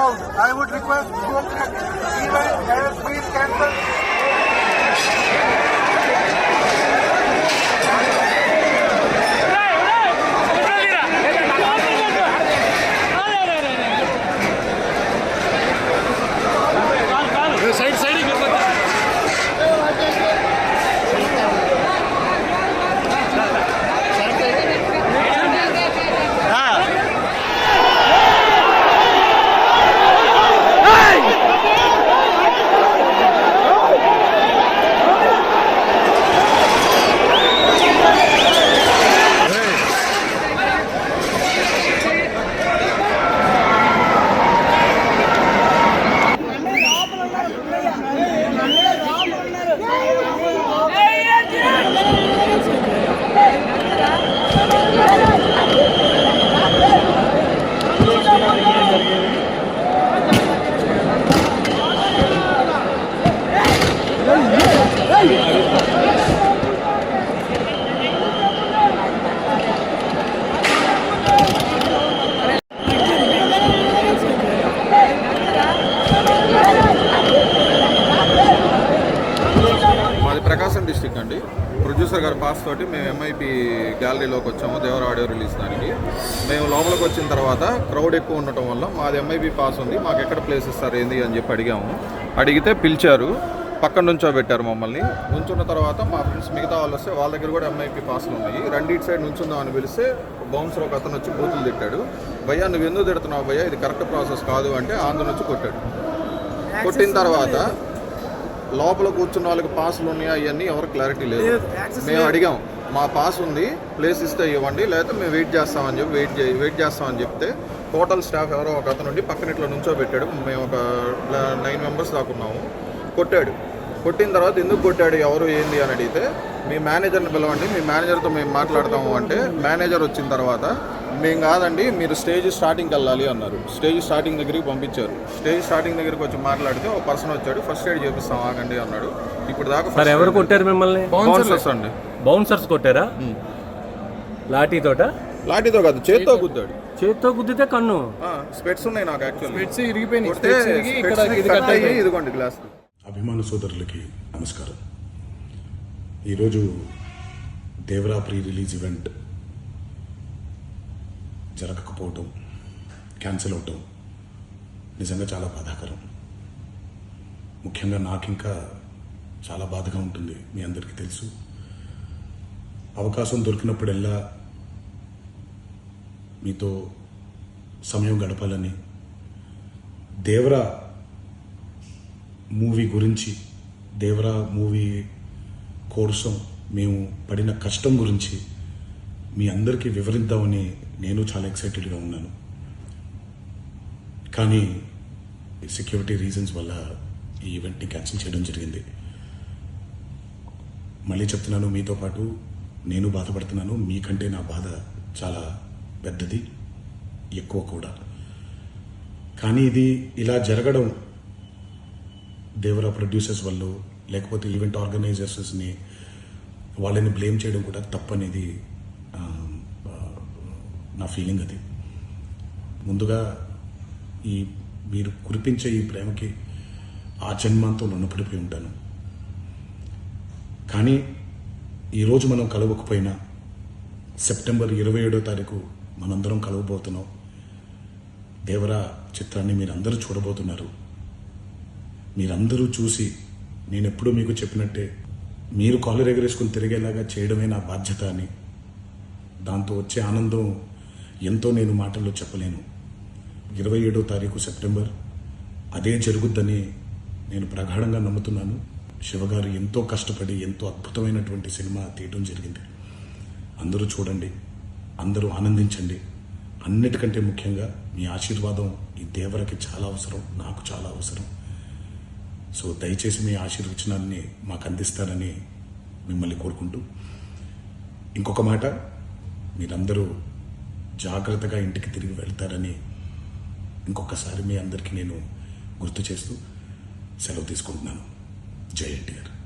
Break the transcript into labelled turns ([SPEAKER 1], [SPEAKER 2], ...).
[SPEAKER 1] I would request even
[SPEAKER 2] as we district అండి. Producer గారి pass తోటి మేము ఎంఐపి గ్యాలరీలోకి వచ్చాము దేవర ఆడియో రిలీజ్ దానికి. మేము లోపలికి వచ్చిన తర్వాత క్రౌడ్ ఎక్కువ ఉండటం వల్ల మాది ఎంఐపి పాస్ ఉంది మాకు ఎక్కడ ప్లేస్ ఇస్తారు ఏంది అని చెప్పి అడిగాము. అడిగితే పిలిచారు పక్కన నుంచో పెట్టారు మమ్మల్ని. నుంచున్న తర్వాత మా ఫ్రెండ్స్ మిగతా వాళ్ళు వస్తే వాళ్ళ దగ్గర కూడా ఎంఐపి పాస్లు ఉన్నాయి. రెండు ఇటు సైడ్ నుంచుందాం అని పిలిస్తే బౌన్సర్ ఒక అతను వచ్చి బూతులు తిట్టాడు. భయ్యా నువ్వు ఎందుకు తిడుతున్నావు భయ్యా? ఇది కరెక్ట్ ప్రాసెస్ కాదు అంటే ఆంధ్ర నుంచి కొట్టాడు. కొట్టిన తర్వాత లోపల కూర్చున్న వాళ్ళకి పాసులు ఉన్నాయా ఇవన్నీ ఎవరు క్లారిటీ లేదు. మేము అడిగాం మా పాస్ ఉంది ప్లేస్ ఇస్తే ఇవ్వండి లేకపోతే మేము వెయిట్ చేస్తామని చెప్పి వెయిట్ చేయి వెయిట్ చేస్తామని చెప్తే టోటల్ స్టాఫ్ ఎవరో ఒక అతను ఉండి పక్కన ఇట్లా నుంచో పెట్టాడు మేము ఒక నైన్ మెంబర్స్ దాకా ఉన్నాము. కొట్టాడు. కొట్టిన తర్వాత ఎందుకు కొట్టాడు ఎవరు ఏంది అని అడిగితే మీ మేనేజర్ని పిలవండి మీ మేనేజర్తో మేము మాట్లాడతాము అంటే మేనేజర్ వచ్చిన తర్వాత మేము కాదండి మీరు స్టేజ్ స్టార్టింగ్కి వెళ్ళాలి అన్నారు. స్టేజ్ స్టార్టింగ్ దగ్గరికి పంపించారు. స్టేజ్ స్టార్టింగ్ దగ్గరికి వచ్చి మాట్లాడితే ఒక పర్సన్ వచ్చాడు ఫస్ట్ ఎయిడ్ చేపిస్తాం ఆగండి అన్నాడు. ఇప్పుడు దాకా
[SPEAKER 3] సార్ ఎవరు కొట్టారు మిమ్మల్ని?
[SPEAKER 2] బౌన్సర్స్ అండి.
[SPEAKER 3] బౌన్సర్స్ కొట్టారా? లాఠీ తోట
[SPEAKER 2] లాఠీతో కాదు చేత్తో గుద్దాడు.
[SPEAKER 3] చేత్తో గుద్దితే కన్ను.
[SPEAKER 2] స్పెట్స్ ఉన్నాయి నాకు
[SPEAKER 3] ఇరిగిపోయినాయి.
[SPEAKER 2] ని cut అయ్యి ఇదిగోండి గ్లాస్.
[SPEAKER 4] అభిమాన సోదరులకి నమస్కారం. ఈరోజు దేవరా ప్రీ రిలీజ్ ఈవెంట్ జరగకపోవటం క్యాన్సిల్ అవటం నిజంగా చాలా బాధాకరం. ముఖ్యంగా నాకు ఇంకా చాలా బాధగా ఉంటుంది మీ అందరికీ తెలుసు. అవకాశం దొరికినప్పుడల్లా మీతో సమయం గడపాలని దేవరా మూవీ గురించి దేవరా మూవీ కోసం మేము పడిన కష్టం గురించి మీ అందరికీ వివరిద్దామని నేను చాలా ఎక్సైటెడ్గా ఉన్నాను. కానీ సెక్యూరిటీ రీజన్స్ వల్ల ఈ ఈవెంట్ని క్యాన్సిల్ చేయడం జరిగింది. మళ్ళీ చెప్తున్నాను మీతో పాటు నేను బాధపడుతున్నాను. మీకంటే నా బాధ చాలా పెద్దది ఎక్కువ కూడా. కానీ ఇది ఇలా జరగడం దేవరా ప్రొడ్యూసర్స్ వల్ల లేకపోతే ఈవెంట్ ఆర్గనైజర్స్ని వాళ్ళని బ్లేమ్ చేయడం కూడా తప్పనేది నా ఫీలింగ్ అది. ముందుగా ఈ మీరు కురిపించే ఈ ప్రేమకి ఆ జన్మంతో రుణపడిపోయి ఉంటాను. కానీ ఈరోజు మనం కలవకపోయినా సెప్టెంబర్ ఇరవై ఏడో తారీఖు మనందరం కలవబోతున్నాం. దేవరా చిత్రాన్ని మీరందరూ చూడబోతున్నారు. మీరందరూ చూసి నేను ఎప్పుడూ మీకు చెప్పినట్టే మీరు కాలు ఎగరేసుకుని తిరిగేలాగా చేయడమే నా బాధ్యత అని. దాంతో వచ్చే ఆనందం ఎంతో నేను మాటల్లో చెప్పలేను. ఇరవై ఏడో తారీఖు సెప్టెంబర్. అదే జరుగుద్దని నేను ప్రగాఢంగా నమ్ముతున్నాను. శివగారు ఎంతో కష్టపడి ఎంతో అద్భుతమైనటువంటి సినిమా తీయడం జరిగింది. అందరూ చూడండి అందరూ ఆనందించండి. అన్నిటికంటే ముఖ్యంగా మీ ఆశీర్వాదం ఈ దేవరకి చాలా అవసరం నాకు చాలా అవసరం. సో దయచేసి మీ ఆశీర్వచనాన్ని మాకు అందిస్తారని మిమ్మల్ని కోరుకుంటూ. ఇంకొక మాట మీరందరూ జాగ్రత్తగా ఇంటికి తిరిగి వెళ్తారని ఇంకొకసారి మీ అందరికీ నేను గుర్తు చేస్తూ సెలవు తీసుకుంటున్నాను. జై ఎన్టీఆర్.